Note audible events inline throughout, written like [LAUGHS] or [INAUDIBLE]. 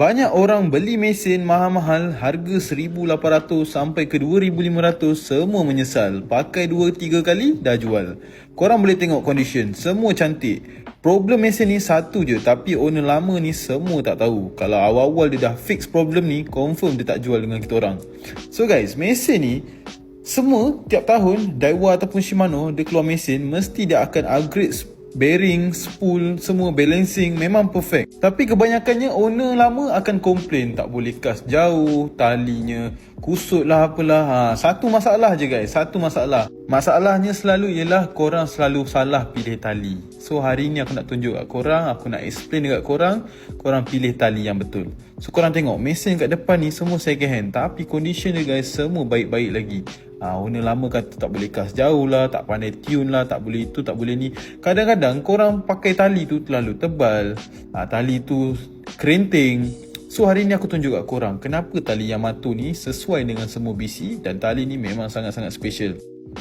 Banyak orang beli mesin mahal-mahal harga 1800 sampai ke 2500 semua menyesal. Pakai 2 3 kali dah jual. Korang boleh tengok condition, semua cantik. Problem mesin ni satu je tapi owner lama ni semua tak tahu. Kalau awal-awal dia dah fix problem ni, confirm dia tak jual dengan kita orang. So guys, mesin ni semua tiap tahun Daiwa ataupun Shimano dia keluar mesin mesti dia akan upgrade bearing, spool, semua balancing memang perfect. Tapi kebanyakannya owner lama akan komplain tak boleh kas jauh, talinya kusut lah apalah. Ha, satu masalah je guys, satu masalah. Masalahnya selalu ialah korang selalu salah pilih tali. So hari ni aku nak tunjuk kat korang, aku nak explain dekat korang, korang pilih tali yang betul. So korang tengok mesin kat depan ni semua second hand tapi condition dia guys semua baik-baik lagi. Ha, owner lama kata tak boleh kas jauh lah, tak pandai tune lah, tak boleh itu, tak boleh ni. Kadang-kadang korang pakai tali tu terlalu tebal. Ha, tali tu kerinting. So hari ni aku tunjuk kat korang kenapa tali Yamato ni sesuai dengan semua BC dan tali ni memang sangat-sangat special.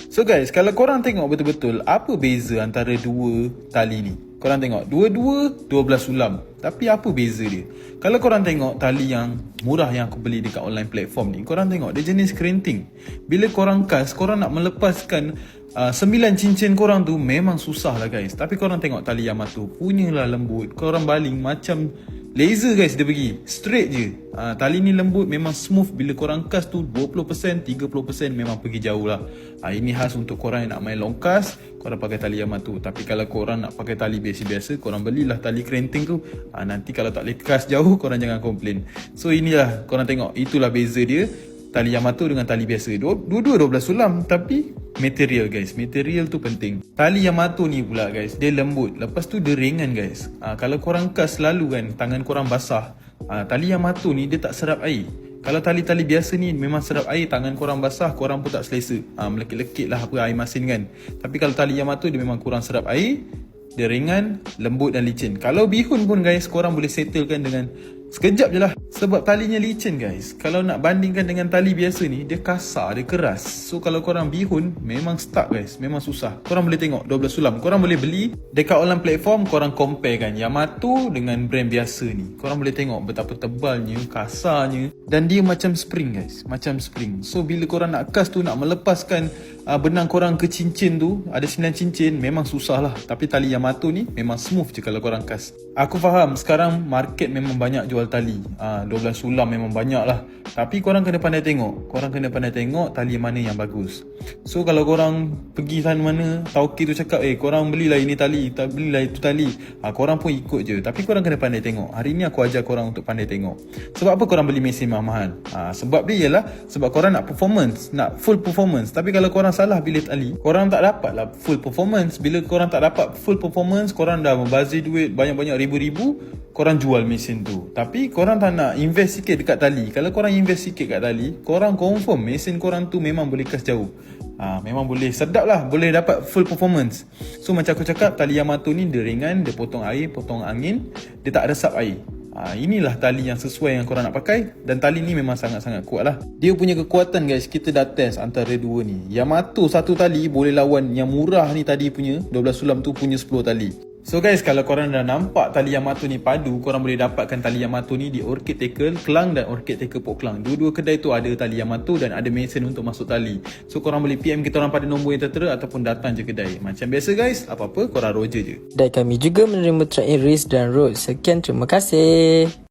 So guys, kalau korang tengok betul-betul apa beza antara dua tali ni? Korang tengok, dua-dua 12 sulam. Tapi apa beza dia? Kalau korang tengok tali yang murah yang aku beli dekat online platform ni, korang tengok dia jenis kerinting. Bila korang kas, korang nak melepaskan uh, sembilan cincin korang tu memang susah lah guys. Tapi korang tengok tali Yamato, punyalah lembut. Korang baling macam Laser guys dia pergi Straight je. Ha, Tali ni lembut Memang smooth. Bila korang kas tu 20% 30% memang pergi jauh lah. Ha, Ini khas untuk korang yang nak main long cast. Korang pakai tali Yamato Tapi kalau korang nak pakai tali biasa-biasa Korang belilah tali krenting tu. Ha, Nanti kalau tak boleh kas jauh [LAUGHS] Korang jangan komplain So inilah korang tengok. Itulah beza dia. Tali Yamato dengan tali biasa. Dua-dua 12 sulam Tapi material guys. Material tu penting. Tali Yamato ni pula guys Dia lembut. Lepas tu dia ringan guys. Ha, Kalau korang kas selalu kan Tangan korang basah ha, Tali Yamato ni dia tak serap air. Kalau tali-tali biasa ni memang serap air Tangan korang basah korang pun tak selesa. Ha, Melekit-lekit lah apa air masin kan. Tapi kalau tali Yamato dia memang kurang serap air Dia ringan, lembut dan licin. Kalau bihun pun guys korang boleh settlekan dengan Sekejap je lah Sebab talinya licin guys. Kalau nak bandingkan dengan tali biasa ni Dia kasar, dia keras. So kalau korang bihun Memang stuck guys. Memang susah. Korang boleh tengok 12 sulam Korang boleh beli Dekat online platform Korang compare kan Yamato dengan brand biasa ni. Korang boleh tengok Betapa tebalnya Kasarnya. Dan dia macam spring guys. Macam spring. So bila korang nak kas tu Nak melepaskan uh, Benang korang ke cincin tu Ada 9 cincin Memang susah lah Tapi tali Yamato ni Memang smooth je kalau korang kas. Aku faham Sekarang market memang banyak jual tali. Uh, 12 sulam memang banyak lah Tapi korang kena pandai tengok. Korang kena pandai tengok Tali mana yang bagus. So kalau korang Pergi sana mana Tauki tu cakap Eh korang belilah ini tali Belilah itu tali. Uh, Korang pun ikut je. Tapi korang kena pandai tengok. Hari ni aku ajar korang untuk pandai tengok. Sebab apa korang beli mesin mahal-mahal? Uh, Sebab dia ialah Sebab korang nak performance Nak full performance. Tapi kalau korang salah pilih tali. Korang tak dapat lah full performance. Bila korang tak dapat full performance Korang dah membazir duit Banyak-banyak ribu-ribu Korang jual mesin tu. Tapi korang tak nak invest sikit dekat tali. Kalau korang invest sikit kat tali Korang confirm mesin korang tu memang boleh kas jauh. Ha, Memang boleh. Sedap lah. Boleh dapat full performance. So macam aku cakap Tali Yamato ni dia ringan Dia potong air, potong angin Dia tak resap air Ha, inilah tali yang sesuai yang korang nak pakai Dan tali ni memang sangat-sangat kuat lah. Dia punya kekuatan guys Kita dah test antara dua ni. Yamato satu tali boleh lawan yang murah ni tadi punya 12 sulam tu punya 10 tali So guys kalau korang dah nampak tali Yamato ni padu Korang boleh dapatkan tali Yamato ni di Orchid Tackle Kelang dan Orchid Tackle Port Kelang Dua-dua kedai tu ada tali Yamato dan ada mesin untuk masuk tali So korang boleh PM kita orang pada nombor yang tertera Ataupun datang je kedai Macam biasa guys Apa-apa korang roger je Dan kami juga menerima track in race dan road. Sekian terima kasih.